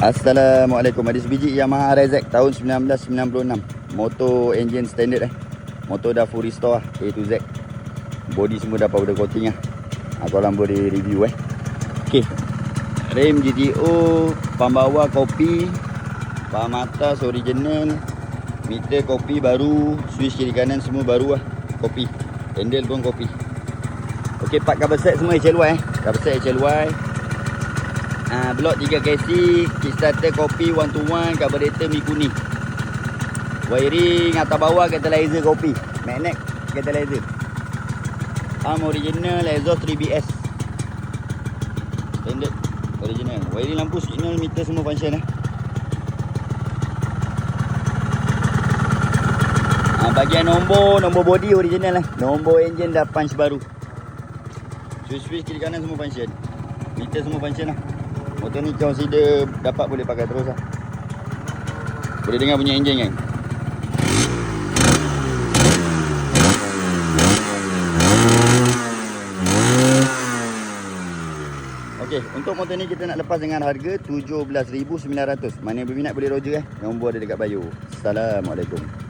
Assalamualaikum. Ada sebiji Yamaha RZ tahun 1996 Motor engine standard eh. Motor dah full restore lah A to Z. Body semua dah powder coating lah ha, Korang boleh review eh. Okay Rem GTO Pam bawah kopi Pam atas original Meter kopi baru Switch kiri kanan semua baru lah Kopi. Handle pun kopi. Okay part cover set semua HLY eh. Cover set HLY Ah, blok 3 KC, kickstarter kopi 1 to 1, carburetor Mikuni. Wiring atas bawah catalyzer kopi. Magnet catalyzer. Arm original, exhaust 3BS. Standard original. Wiring lampu signal meter semua function eh. Ah, bagian nombor, nombor body original eh. Nombor engine dah punch baru. Switch-switch kiri kanan semua function. Meter semua function lah. Motor ni consider dapat boleh pakai terus lah. Boleh dengar bunyi enjin kan? Okey, untuk motor ni kita nak lepas dengan harga 17900. Mana yang berminat boleh roger eh. Nombor ada dekat bio. Assalamualaikum.